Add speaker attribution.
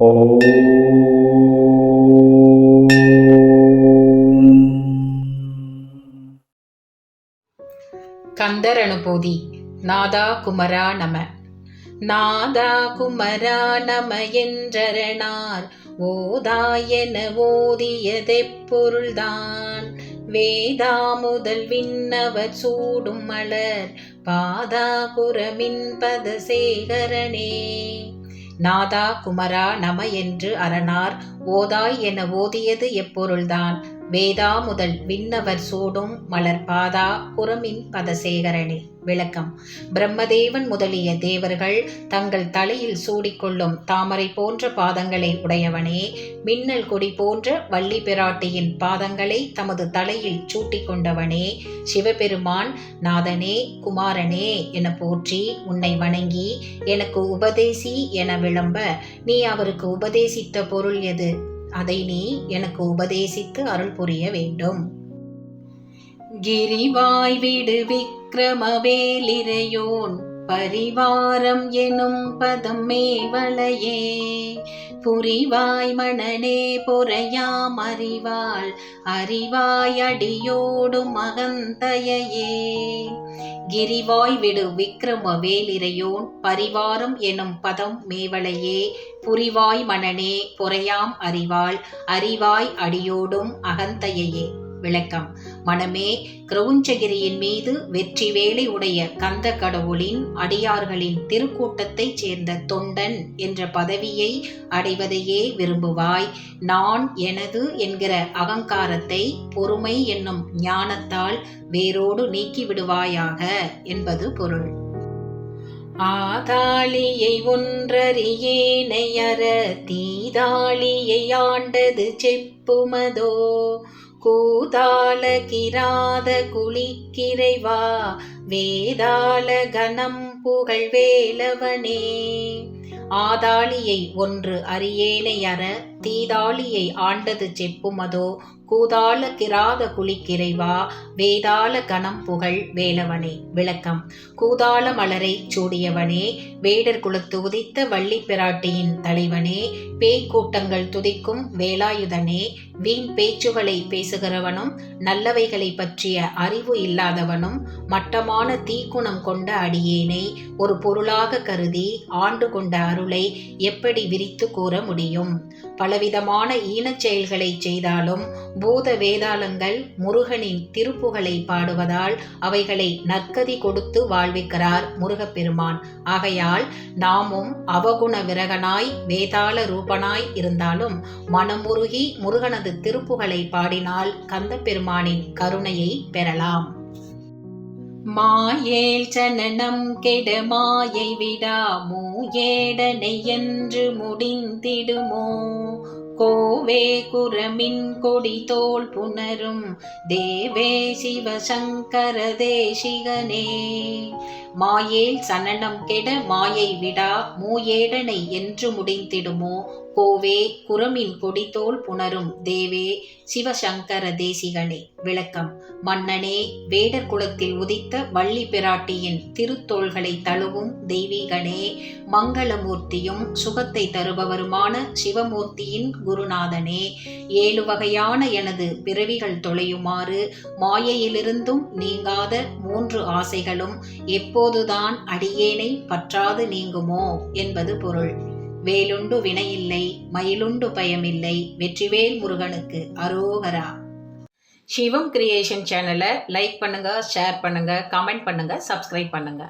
Speaker 1: கந்தர் அனுபூதி நாதா குமரா நம. நாதா குமரா நம என்றரணார் ஓதியதை பொருள்தான். வேதா முதல் விண்ணவர் சூடும் மலர் பாதாபுரமின் பதசேகரனே. நாதா குமரா நம என்று அரணார். ஓதாய் என ஓதியது எப்பொருள்தான். வேதா முதல் விண்ணவர் சூடும் மலர் பாதா புறமின் பதசேகரனே. விளக்கம். பிரம்மதேவன் முதலிய தேவர்கள் தங்கள் தலையில் சூடிக்கொள்ளும் தாமரை போன்ற பாதங்களை உடையவனே. மின்னல் கொடி போன்ற வள்ளி பிராட்டியின் பாதங்களை தமது தலையில் சூட்டிக் கொண்டவனே சிவபெருமான் நாதனே குமாரனே என போற்றி உன்னை வணங்கி எனக்கு உபதேசி என விளம்ப நீ அவருக்கு உபதேசித்த பொருள் எது? அதை நீ எனக்கு உபதேசித்து அருள் புரிய வேண்டும். கிரிவாய் விடு விக்ரமவேலிரையோன் பரிவாரம் எனும் பதம் மேவளையே புரிவாய் மணனே பொறையாம் அறிவாள் அறிவாய் அடியோடும் மகந்தையே கிரிவாய் விடு விக்ரம வேலிரையோன் பரிவாரம் எனும் பதம் மேவளையே புரிவாய் மணனே பொறையாம் அறிவாள் அறிவாய் அடியோடும் அகந்தையே விளக்கம். மனமே கிரவுஞ்சகிரியின் மீது வெற்றி வேலை உடைய கந்த கடவுளின் அடியார்களின் திருக்கூட்டத்தைச் சேர்ந்த தொண்டன் என்ற பதவியை அடைவதையே விரும்புவாய். நான் எனது என்கிற அகங்காரத்தை பொறுமை என்னும் ஞானத்தால் வேரோடு நீக்கிவிடுவாயாக என்பது பொருள். ஆதாளியை ஒன்றறியேனையற தீதாளியை ஆண்டது செப்புமதோ? கூதாள கிராத குளிக்கிறைவா வேதாள கணம் புகழ் வேலவனே ஆதாளியை ஒன்று அறியேனை அற தீதாளியை ஆண்டது செப்புமதோ? கூதாள கிராத குளிக்கிறைவா? வேதாள கணம் புகழ் வேலவனே. விளக்கம். கூதாள மலரை சூடியவனே. வேடர் குலத்து உதித்த வள்ளி பிராட்டியின் தலைவனே. பேய் கூட்டங்கள் துதிக்கும் வேலாயுதனே. வீண் பேச்சுகளை பேசுகிறவனும் நல்லவைகளை பற்றிய அறிவு இல்லாதவனும் மட்டமான தீக்குணம் கொண்ட அடியேனை ஒரு பொருளாக கருதி ஆண்டு கொண்ட அருளை எப்படி விரித்து கூற முடியும்? பலவிதமான ஈனச் செயல்களை செய்தாலும் பூத வேதாளங்கள் முருகனின் திருப்புகளை பாடுவதால் அவைகளை நற்கதி கொடுத்து வாழ்விக்கிறார் முருகப்பெருமான். ஆகையால் நாமும் அவகுண விரகனாய் வேதாள ரூபனாய் இருந்தாலும் மனமுருகி முருகனது திருப்புகளை பாடினால் கந்தப்பெருமானின் கருணையை பெறலாம். மாயேல் சனனம் கெட மாயை விடாமோ ஏடனை என்று முடிந்திடுமோ? கோவே குரமின் கொடி தோல் புனரும் தேவே சிவசங்கர தேசிகனே. மாயேல் சனனம் கெட மாயை விடா மூயேடனை என்று முடிந்திடுமோ? கோவே குரமின் கொடித்தோல் புணரும். தேவே சிவசங்கர தேசிகனே விளக்கம். மன்னனே வேடர் குலத்தில் உதித்த வள்ளி பிராட்டியின் திருத்தோள்களை தழுவும் தெய்வீகனே மங்களமூர்த்தியும் சுகத்தை தருபவருமான சிவமூர்த்தியின் குருநாதனே ஏழு வகையான எனது பிறவிகள் தொலையுமாறு மாயையிலிருந்தும் நீங்காத மூன்று ஆசைகளும் எப்போதுதான் அடியேனை பற்றாது நீங்குமோ? என்பது பொருள். வேலுண்டு வினையில்லை மயிலுண்டு பயமில்லை வெற்றிவேல் முருகனுக்கு அரோகரா. சிவம் கிரியேஷன் சேனலை லைக் பண்ணுங்க ஷேர் பண்ணுங்க கமெண்ட் பண்ணுங்க சப்ஸ்கிரைப் பண்ணுங்க.